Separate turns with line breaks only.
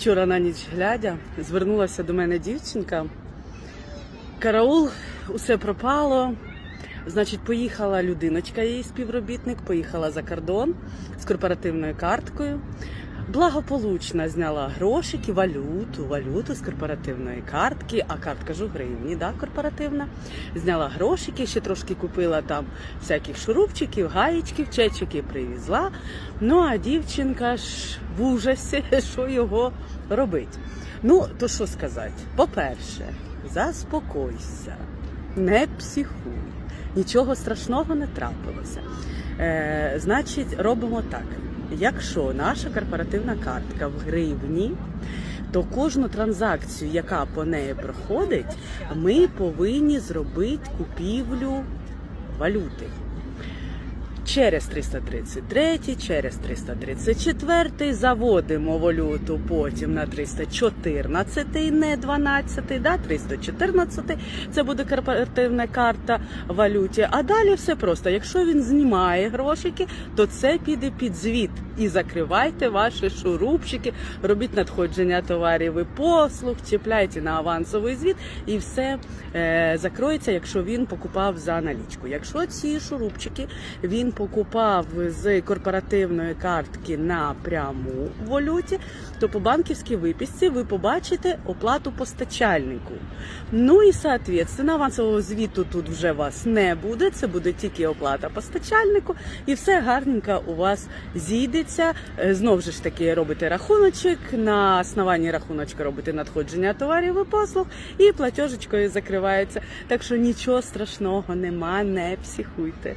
Вчора на ніч глядя звернулася до мене дівчинка. Караул, усе пропало. Значить, поїхала людиночка, її співробітник, поїхала за кордон з корпоративною карткою. Благополучно зняла грошики, валюту, валюту з корпоративної картки, а картка ж у гривні, да, корпоративна. Зняла грошики, ще трошки купила там всяких шурупчиків, гаєчків, чечики привезла. Ну а дівчинка ж в ужасі, що його робить. Ну, то що сказати? По-перше, заспокойся, не психуй, нічого страшного не трапилося. Е, значить, робимо так. Якщо наша корпоративна картка в гривні, то кожну транзакцію, яка по неї проходить, ми повинні зробити купівлю валюти. Через 333, через 334 заводимо валюту потім на 314, не 12, да, 314 це буде корпоративна карта валюті. А далі все просто. Якщо він знімає грошики, то це піде під звіт. І закривайте ваші шурупчики, робіть надходження товарів і послуг, чіпляйте на авансовий звіт, і все е, закроється, якщо він покупав за налічку. Якщо ці шурупчики він покупав з корпоративної картки напряму в валюті, то по банківській виписці ви побачите оплату постачальнику. Ну і соответственно, авансового звіту тут вже вас не буде. Це буде тільки оплата постачальнику, і все гарненько у вас зійдеться. Е, Знов же ж таки робите рахуночок. На основанні рахуночка робите надходження товарів і послуг, і платежечкою закривається. Так що нічого страшного нема, не психуйте.